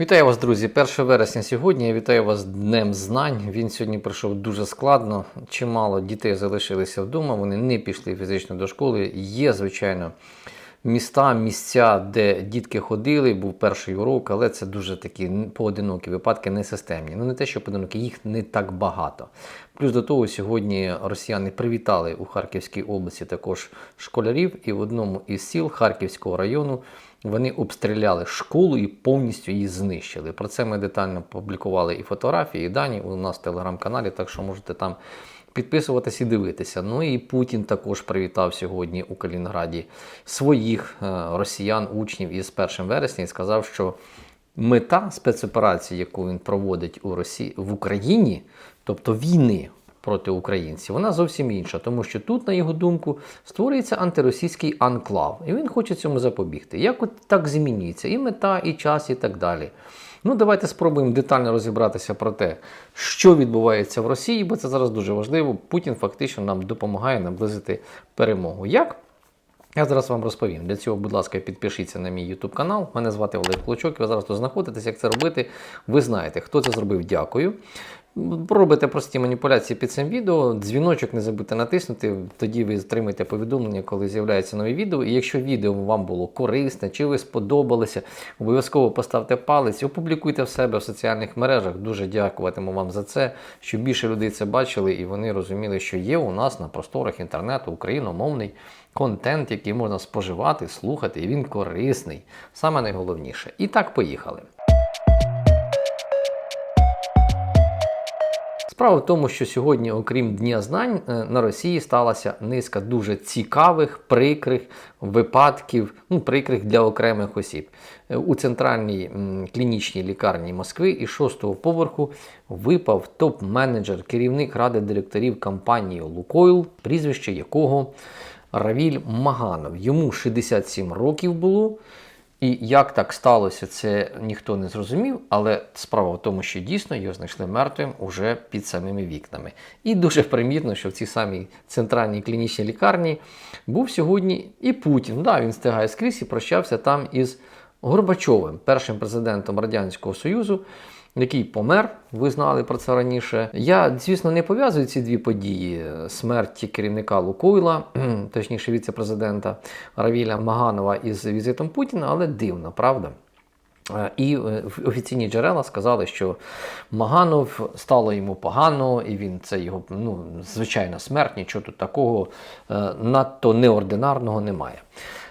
Вітаю вас, друзі! 1 вересня сьогодні. Я вітаю вас Днем Знань. Він сьогодні пройшов дуже складно. Чимало дітей залишилися вдома, вони не пішли фізично до школи. Є, звичайно, міста, місця, де дітки ходили, був перший урок, але це дуже такі поодинокі випадки, не системні. Ну не те, що поодинокі, їх не так багато. Плюс до того, сьогодні росіяни привітали у Харківській області також школярів, і в одному із сіл Харківського району вони обстріляли школу і повністю її знищили. Про це ми детально публікували і фотографії, і дані у нас в телеграм-каналі, так що можете там підписуватись і дивитися. Ну і Путін також привітав сьогодні у Калінграді своїх е, росіян, учнів із 1 вересня і сказав, що мета спецоперації, яку він проводить у Росії в Україні, тобто війни проти українців, вона зовсім інша, тому що тут, на його думку, створюється антиросійський анклав, і він хоче цьому запобігти. Як от так змінюється і мета, і час, і так далі. Ну, давайте спробуємо детально розібратися про те, що відбувається в Росії, бо це зараз дуже важливо. Путін фактично нам допомагає наблизити перемогу. Як? Я зараз вам розповім. Для цього, будь ласка, підпишіться на мій YouTube канал. Мене звати Олег Клочок. Ви зараз тут знаходитесь. Як це робити? Ви знаєте, хто це зробив. Дякую. Робите прості маніпуляції під цим відео, дзвіночок не забудьте натиснути, тоді ви отримаєте повідомлення, коли з'являється нове відео. І якщо відео вам було корисне, чи ви сподобалося, обов'язково поставте палець, опублікуйте в себе в соціальних мережах. Дуже дякуватиму вам за це, щоб більше людей це бачили і вони розуміли, що є у нас на просторах інтернету україномовний контент, який можна споживати, слухати, і він корисний. Саме найголовніше. І так, поїхали. Справа в тому, що сьогодні, окрім Дня знань, е, на Росії сталася низка дуже цікавих, прикрих випадків, ну, прикрих для окремих осіб. Е, У центральній клінічній лікарні Москви із шостого поверху випав топ-менеджер, керівник ради директорів компанії Лукойл, прізвище якого Равіль Маганов. Йому 67 років було. І як так сталося, це ніхто не зрозумів, але справа в тому, що дійсно його знайшли мертвим уже під самими вікнами. І дуже примітно, що в цій самій центральній клінічній лікарні був сьогодні і Путін. Да, він стигає скрізь і прощався там із Горбачовим, першим президентом Радянського Союзу. Який помер, ви знали про це раніше. Я, звісно, не пов'язую ці дві події: смерті керівника Лукойла, точніше віце-президента Равіля Маганова із візитом Путіна, але дивно, правда? Е, І е, офіційні джерела сказали, що Маганов стало йому погано, і він це його ну, звичайна смерть, нічого тут такого е, надто неординарного немає.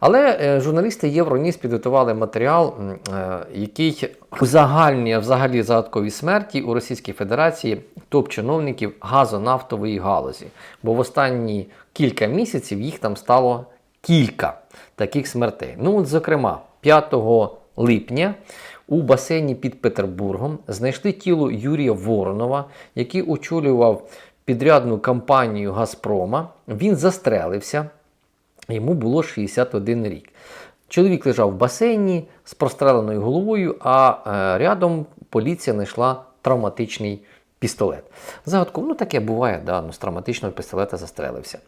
Але е, журналісти Євроніс підготували матеріал, е, який узагальнює взагалі загадкові смерті у Російській Федерації топ-чиновників газонафтової галузі. Бо в останні кілька місяців їх там стало кілька таких смертей. Ну, от, зокрема, 5 липня у басейні під Петербургом знайшли тіло Юрія Воронова, який очолював підрядну компанію Газпрома. Він застрелився. Йому було 61 рік. Чоловік лежав в басейні з простреленою головою, а е, рядом поліція знайшла травматичний пістолет. Загадку, ну таке буває, да, ну, з травматичного пістолета застрелився.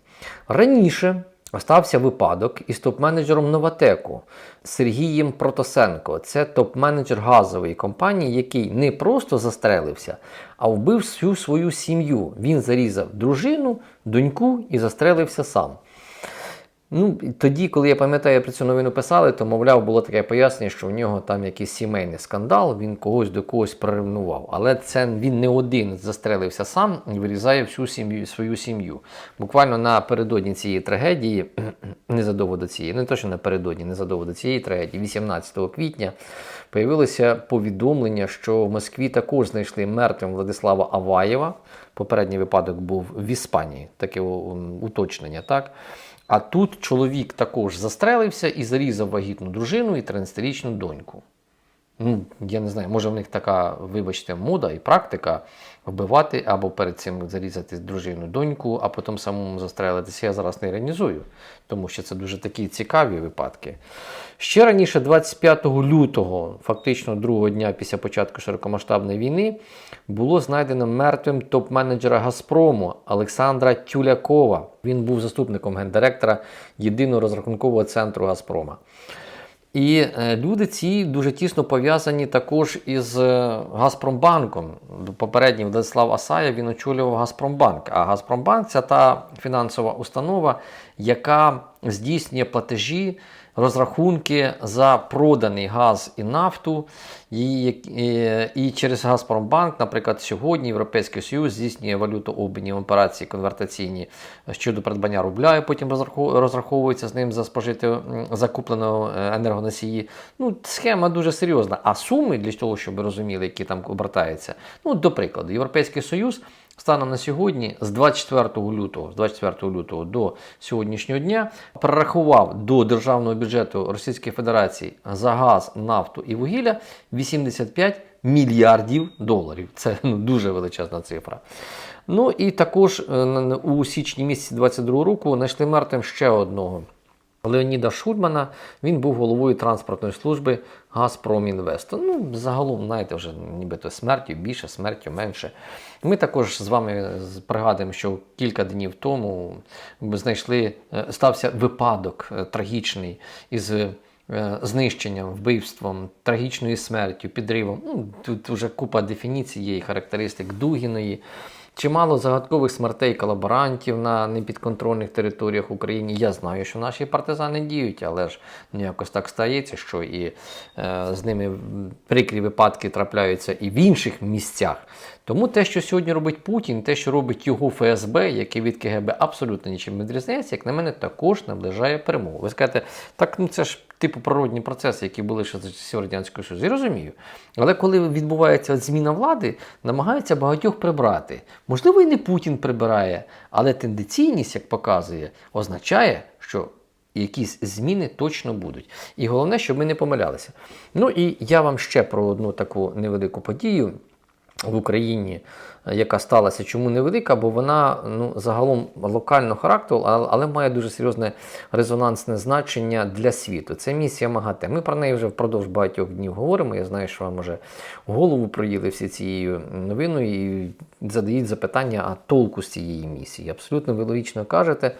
Раніше стався випадок із топ-менеджером Новатеку Сергієм Протосенко. Це топ-менеджер газової компанії, який не просто застрелився, а вбив всю свою сім'ю. Він зарізав дружину, доньку і застрелився сам. Ну, тоді, коли я пам'ятаю, про цю новину писали, то, мовляв, було таке пояснення, що в нього там якийсь сімейний скандал, він когось до когось приревнував. Але це він не один застрелився сам і вирізає всю сім'ю свою сім'ю. Буквально напередодні цієї трагедії, незадовго до цієї, не то, що напередодні, незадовго до цієї трагедії, 18 квітня, появилося повідомлення, що в Москві також знайшли мертвим Владислава Аваєва. Попередній випадок був в Іспанії, таке уточнення, так? А тут чоловік також застрелився і зарізав вагітну дружину і 13-річну доньку. Ну, я не знаю, може в них така, вибачте, мода і практика вбивати або перед цим зарізати дружину доньку, а потім самому застрелитися. Я зараз не іронізую, тому що це дуже такі цікаві випадки. Ще раніше, 25 лютого, фактично другого дня після початку широкомасштабної війни, було знайдено мертвим топ-менеджера Газпрому Олександра Тюлякова. Він був заступником гендиректора єдиного розрахункового центру Газпрома. І е, люди ці дуже тісно пов'язані також із е, Газпромбанком. Попередній Владислав Асаєв він очолював Газпромбанк. А Газпромбанк це та фінансова установа, яка здійснює платежі, розрахунки за проданий газ і нафту. І, і, і через Газпромбанк, наприклад, сьогодні Європейський Союз здійснює валютообмінні операції конвертаційні щодо придбання рубля, і потім розраховується з ним за спожити закупленого е, енергоносії. Ну, схема дуже серйозна. А суми для того, щоб ви розуміли, які там обертаються. Ну, до прикладу, Європейський Союз. Станом на сьогодні, з 24 лютого, з 24 лютого до сьогоднішнього дня, перерахував до державного бюджету Російської Федерації за газ, нафту і вугілля 85 мільярдів доларів. Це ну, дуже величезна цифра. Ну і також е, у січні місяці 22 року знайшли мертвим ще одного. Леоніда Шульмана, він був головою транспортної служби Газпромінвест. Ну, загалом, знаєте, вже нібито смертю більше, смертю менше. Ми також з вами пригадуємо, що кілька днів тому знайшли, е, стався випадок е, трагічний із е, знищенням, вбивством, трагічною смертю, підривом. Ну, Тут вже купа дефініцій є і характеристик Дугіної. Чимало загадкових смертей колаборантів на непідконтрольних територіях України. Я знаю, що наші партизани діють, але ж ну, якось так стається, що і е, з ними прикрі випадки трапляються і в інших місцях. Тому те, що сьогодні робить Путін, те, що робить його ФСБ, яке від КГБ абсолютно нічим не відрізняється, як на мене, також наближає перемогу. Ви скажете, так ну це ж типу природні процеси, які були ще часів Радянського Союзу. Я розумію. Але коли відбувається зміна влади, намагаються багатьох прибрати. Можливо, і не Путін прибирає, але тенденційність, як показує, означає, що якісь зміни точно будуть. І головне, щоб ми не помилялися. Ну і я вам ще про одну таку невелику подію в Україні, яка сталася, чому невелика, бо вона ну, загалом локального характеру, але має дуже серйозне резонансне значення для світу. Це місія МАГАТЕ. Ми про неї вже впродовж багатьох днів говоримо. Я знаю, що вам вже голову проїли всі цією новиною і задають запитання, а толку з цієї місії. Абсолютно ви логічно кажете.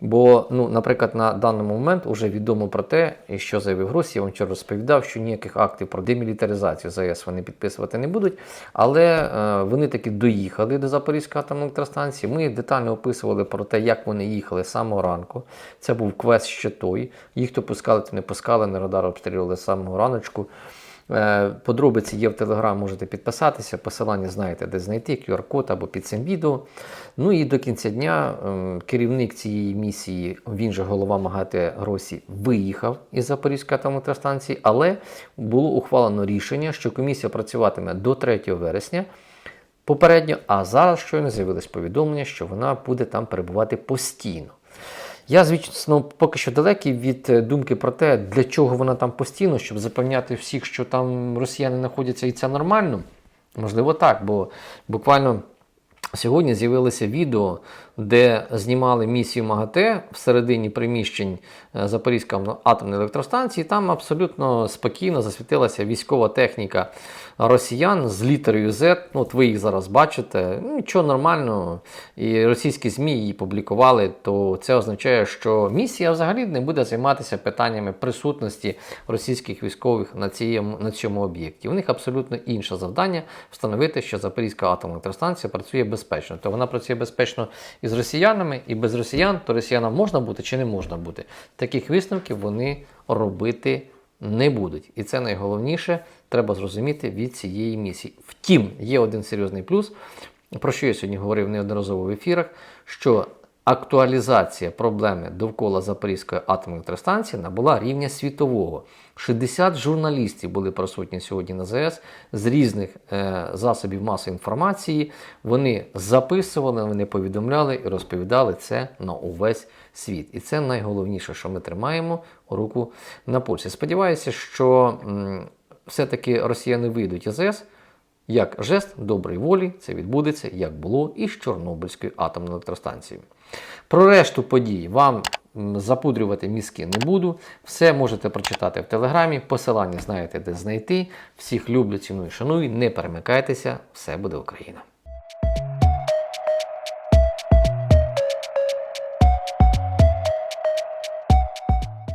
Бо, ну, наприклад, на даний момент вже відомо про те, що заявив Гросі, я вам вчора розповідав, що ніяких актів про демілітаризацію ЗАЕС вони підписувати не будуть. Але е, вони таки доїхали до Запорізької атомної електростанції. Ми детально описували про те, як вони їхали з самого ранку. Це був квест ще той. Їх то пускали, то не пускали, на радар обстрілювали з самого раночку. Е, Подробиці є в Телеграм, можете підписатися, посилання знаєте, де знайти, QR-код або під цим відео. Ну і до кінця дня ем, керівник цієї місії, він же голова МАГАТЕ Гросі, виїхав із Запорізької атомної електростанції, але було ухвалено рішення, що комісія працюватиме до 3 вересня. Попередньо, а зараз щойно з'явилось повідомлення, що вона буде там перебувати постійно. Я, звісно, поки що далекий від е, думки про те, для чого вона там постійно, щоб запевняти всіх, що там росіяни знаходяться і це нормально. Можливо, так, бо буквально сьогодні з'явилося відео, де знімали місію МАГАТЕ всередині приміщень е, Запорізької атомної електростанції. Там абсолютно спокійно засвітилася військова техніка росіян з літерою Z. Ну, От ви їх зараз бачите. Ну, Нічого нормального. І російські ЗМІ її публікували, то це означає, що місія взагалі не буде займатися питаннями присутності російських військових на цьому, на цьому об'єкті. У них абсолютно інше завдання встановити, що Запорізька атомна електростанція працює безпечно. То вона працює безпечно із росіянами, і без росіян, то росіянам можна бути чи не можна бути. Таких висновків вони робити не будуть. І це найголовніше треба зрозуміти від цієї місії. Втім, є один серйозний плюс, про що я сьогодні говорив неодноразово в ефірах, що актуалізація проблеми довкола Запорізької атомної електростанції набула рівня світового. 60 журналістів були присутні сьогодні на ЗС з різних е, засобів масової інформації. Вони записували, вони повідомляли і розповідали це на увесь світ. І це найголовніше, що ми тримаємо руку на пульсі. Сподіваюся, що все-таки росіяни вийдуть із. Як жест доброї волі, це відбудеться, як було і з Чорнобильською атомною електростанцією. Про решту подій вам запудрювати мізки не буду. Все можете прочитати в телеграмі. Посилання знаєте, де знайти. Всіх люблю, ціную, шаную. Не перемикайтеся, все буде Україна!